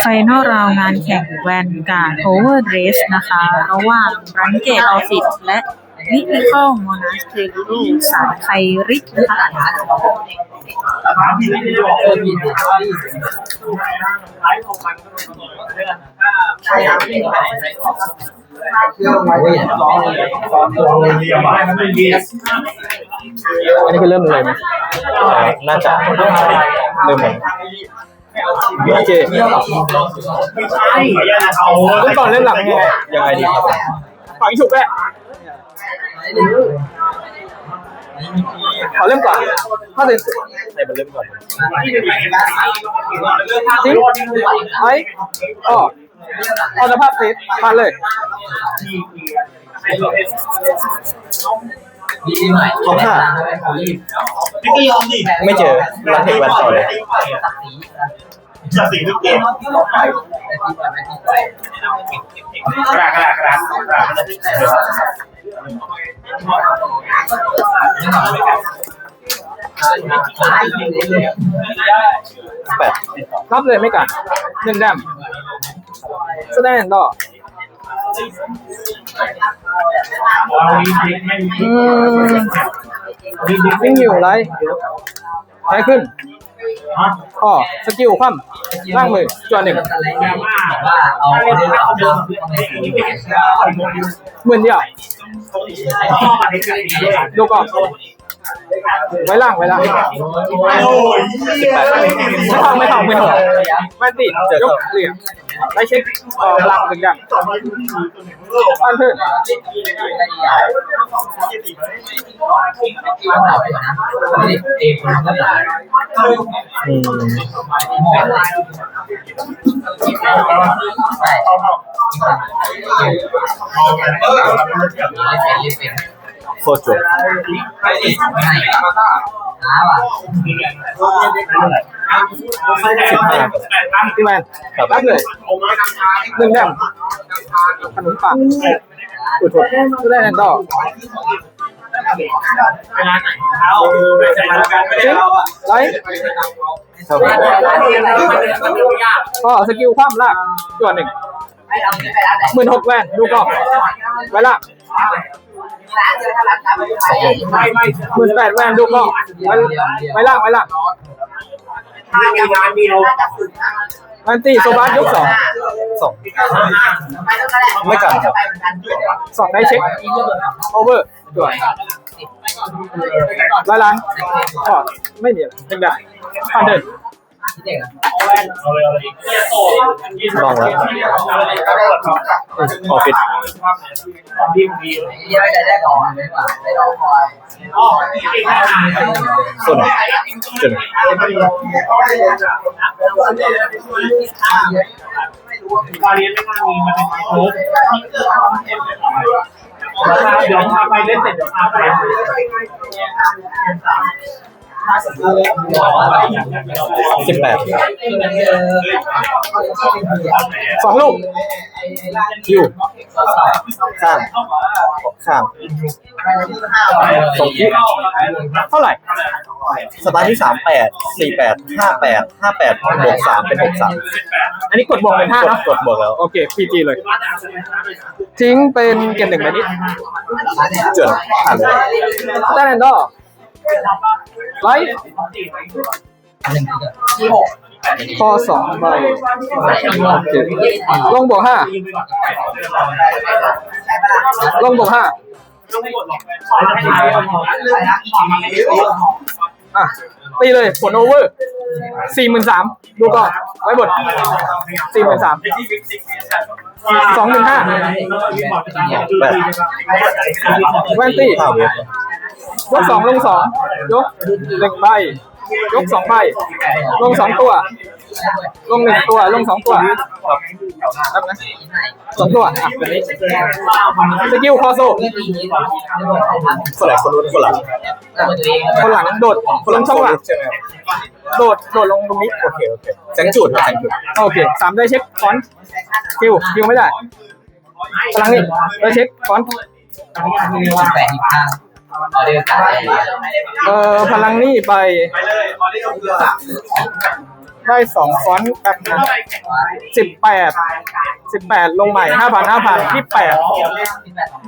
ไฟนอลราวงานแข่งแวนการ์ด โอเวอร์เดรส นะคะ ระหว่าง รันเกต ออฟฟิศ และนิติคอลโมนาสเทรู สายไคริสนะคะอันนี้คือเริ่มเลยไหมน่าจะเริ่มเลย โอเคเริ่มก่อนเริ่มหลังยังไงยังไงดีครับฝังฉุกแรกขอเริ่มก่อนถ้าเสร็จให้มันเริ่มก่อนทิ้งไอ้ก็เอาสภาพเซตผ่านเลย ท็อปห้านี่ก็ยอมดิไม่เจอรันเทควันต่อเลยจะสิ่งทุกเกมกระดาษกระดาษกระดาษกระดาษแปดรับเลยไม่กัดหนึ่งแดมแสดงต่อ อืมวิ่งอยู่ไรไรขึ้นข้อสกิลคว่ำล่างมือจวนหนึ่งหมื่นเดียวดูก่อน ไว้ล่างไว้ล่างโอ้ยสิบแปดไม่ทำไม่ทำไม่ทำไม่ติดยกเหลี่ยมได้เช็คเอ่อหลังหนึ่งอย่างอันเถิดอืม โคตรจุกพี่แมนรับหนึ่งแดมขนมปังอุดถุก็ได้แน่นต่อนไลท์เท่ากันก็สกิลคว่ำลากจวนหนึ่งหมื่นหกแวนดูก่อนไว้ลาก หมื่นแปดแวนดูก่อไว้ไว้ลากไว้ลากถ้างานเดียวมันตีโซบาสยกสองสองไม่กันครับสองได้เช็คโอเวอร์ด่วนร้อยล้านก็ไม่มีอะไรหนึ่งได้ผ่านเดิน ลองแล้วออฟฟิศดีดีส่วนจุดตอนเรียนไม่น่ามีมันเป็นโค้ดเดี๋ยวพาไปเล่นเสร็จเดี๋ยวพาไป สิบแปดสองลูกคิวข้างข้างสองคิวเท่าไหร่ สตาร์ทที่สามแปดสี่แปดห้าแปดห้าแปดบวกสามเป็นหกสามอันนี้กดบวกเป็นห้ากดเนาะกดบวกแล้ว โอเคพีจีเลย ทิ้งเป็นเกมหนึ่งไปนี้เจือนผ่านเลยได้แอนดอร์ ไลท์พอสองใบเจ็ดลงบวกห้าลงบวกห้าอะตีเลยผลโอเวอร์สี่หมื่นสามดูก่อนไว้บทสี่หมื่นสาม สองหนึ่งห้าแปดแวนตี้ห้าเวฟยกสองลงสองยกหนึ่งใบ ยกสองใบลงสองตัว ลงหนึ่งตัว ลงสองตัวครับนะสองตัวอะแบบนี้สกิลคอโซคนไหนคนนู้นคนหลังคนหลังโดดคนหลังช่องหลังใช่ไหมครับโดดโดดลงตรงนี้โอเคโอเคแสงจุดแสงจุดโอเคสามได้เช็คฟอนต์คิวคิวไม่ได้พลังนี่ได้เช็คฟอนต์ เอ่อพลังนี่ไปไปเลยพอได้ลงเรือได้สองฟอนต์แป๊บนะสิบแปดสิบแปดลงใหม่ห้าพันห้าพันยี่แปด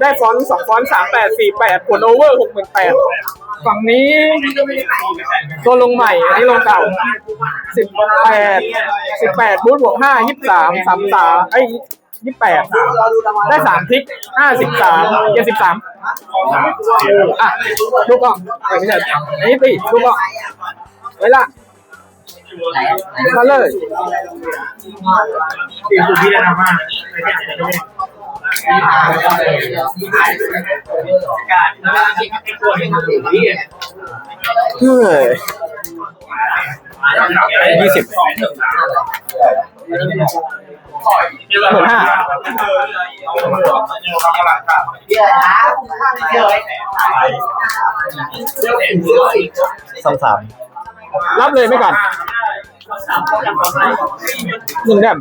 ได้ฟอนต์สองฟอนต์สามแปดสี่แปดผลโอเวอร์หกหมื่นแปดฝั่งนี้ตัวลงใหม่ อันนี้ลงเก่าสิบแปดสิบแปดบูทบวกห้ายี่สามสามสามไอ้ ยี่แปดได้สามทิกห้าสิบสามเจ็ดสิบสามอะดูกล้องเอ้ยไม่ใช่อันนี้ตีดูกล้องไว้ละมาเลยตีสุดที่ได้นะมากการตัว เองที่เฮ้ยยี่สิบหมื่นห้าสามสามรับเลยไม่ก่อนหนึ่งแดม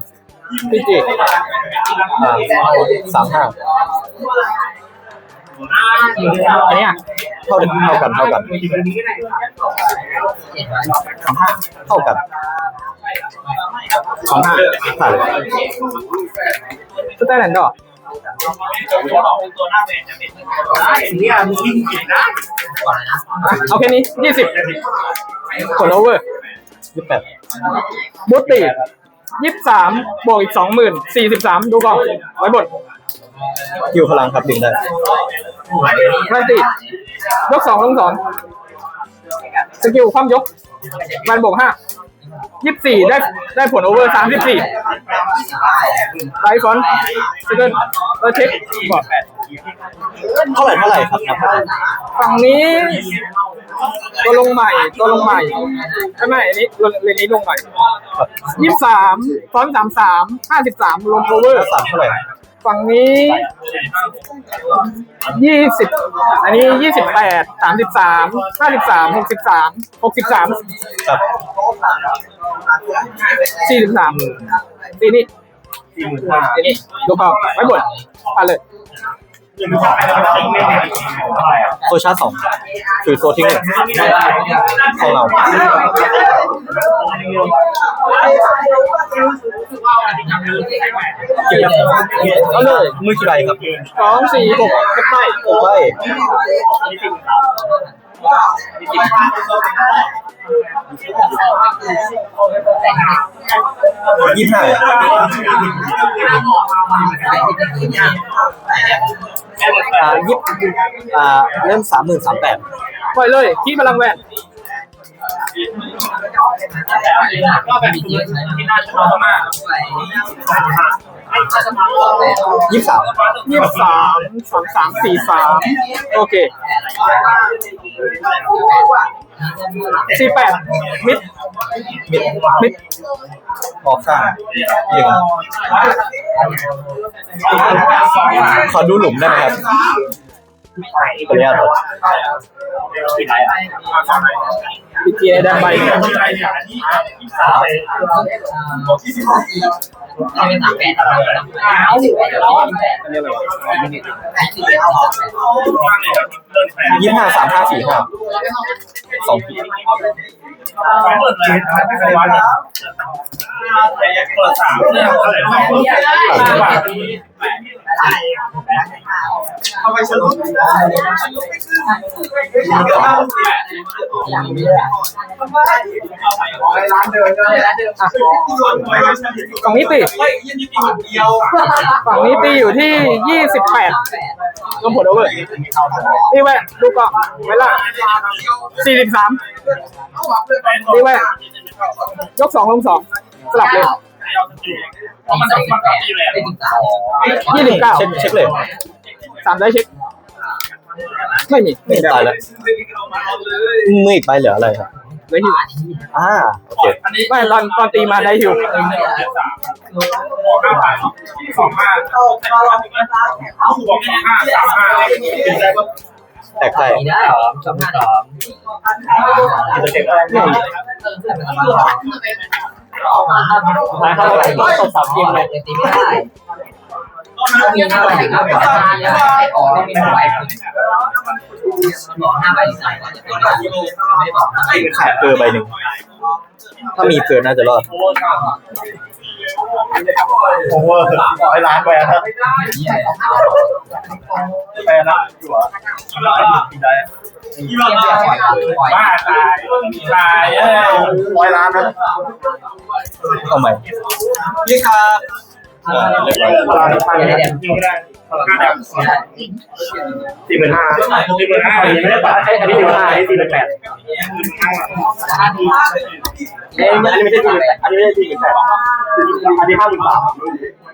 พีจีอ่าสามห้าอันเนี้ยเท่าเท่ากันเท่ากันเท่ากัน สองห้าผ่านเลยสแตนแลนด์ดอกเนี่ยมึงยิ่งผิดนะเอาแค่นี้ยี่สิบผลโอเวอร์ยี่สิบแปดบูตตียี่สิบสามบวกอีกสองหมื่นสี่สิบสามดูก่อนไว้บทคิวพลังครับดึงได้ไรตียกสองลงสองสกิลความยกมันบวกห้า ยี่สิบสี่ได้ได้ผลโอเวอร์สามสิบสี่ไรฟอนต์สเกิลแล้วเช็คบอร์ดเท่าไหร่เท่าไหร่ครับนับเท่าไหร่ฝั่งนี้ ตัวลงใหม่ ตัวลงใหม่ใช่ไหมอันนี้เรนนี้ลงใหม่ยี่สามฟอนสามสามห้าสิบสามลงโอเวอร์สามเท่าไหร่ ฝั่งนี้ยี่สิบอันนี้ยี่สิบแปดสามสิบสามห้าสิบสามหกสิบสามหกสิบสามครับสี่สิบสามสี่นี่สี่หมื่นห้าสี่นี่ดูเปล่าไว้บดผ่านเลยโซชาร์จสองคือโซทิ้งเลยของเรา เอาเลยมือกี่ใบครับสองสี่หกเก็บไปโอ้ยยี่สิบห้าอ่ายี่สิบอ่าเริ่มสามหมื่นสามแปดปล่อยเลยขี้พลังแวน ก็แบบที่น่าชอบมากยี่สิบสามยี่สิบสามสามสามสี่สามโอเคสี่แปดมิดมิดมิดออกข้างหนึ่งขอดูหลุมได้ไหมครับ ขออนุญาตครับที่ไหนอะพีจีแดงใบที่ไหนเนี่ยที่สามเลยยี่สิบห้าสามห้าสี่ห้าสองปีเปิดเลยไม่เคยวัดอะเปิดสามเนี่ยเท่าไหร่เอาไปสรุปร้านเดินเลยร้านเดินอะฝั่งนี้ตีเฮ้ยยี่สิบเดียวฝั่งนี้ตีอยู่ที่ยี่สิบแปดรวมผลโอาเวอร์ตีแว่นดูก่อนเวลาสี่สิบสามตีแว่นยกสองลงสองสลับเลย มันต้องมากับที่แหละยี่สิบเก้าเช็คเช็คเลยสามได้เช็ค ไม่มีไม่ตายแล้วมืออีกใบเหลืออะไรครับเลยหิวอ่าโอเคอันนี้ไม่ตอนตอนตีมาได้หิวสองห้าเอาบอกห้าสามห้าแตกใจได้หรอสองห้าหรอ มาเข้าไปตกสามเกมเลยตีไม่ได้มีหน้าใบหน้าใบหน้าใบออกไม่ไหวบอกหน้าใบใส่ก็จะตัวนี้ไม่บอกขายเกลือใบหนึ่ง ถ้ามีเกลือน่าจะรอดโอ้เวอร์ร้อยล้านไปแล้วไปแล้วอยู่อะ ที่ว่าตายบ้าตายตายเอ้ยร้อยล้านนะเอาใหม่นี่ครับสี่หมื่นห้าสี่หมื่นห้าไม่ได้ปัดอันนี้สี่หมื่นห้าอันนี้สี่หมื่นแปดอันนี้ไม่ใช่สี่หมื่นอันนี้ไม่ใช่สี่หมื่นแปดอันนี้ห้าหมื่นสาม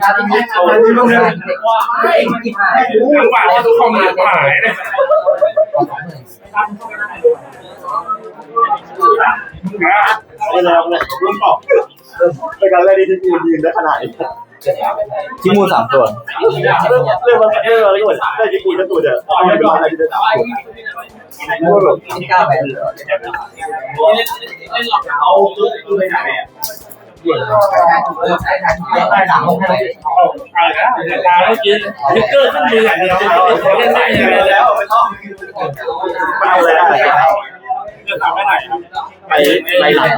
การที่ยึดโซ่ที่ลูกเลยนว่าไม่หวานทุกคนหานเลยไม่ลองเลยรุ่นต่อเป็นการแรกที่มูนยืได้ขนาดที่มูนสามตัวเรื่องมันเรื่องอะไรก็เหมือนได้ที่มูนแค่ตัวเดียวไม่เป็นไรที่ได้สามตัวที่ก้าไปเลยเอกเอาเลยไหน ไม่กินพิกเกอร์ขึ้นมืออย่างเดียวเล่นได้ยังไงแล้วไม่ต้องไม่เอาแล้วเลือกตามไม่ไหนไปไปหลัง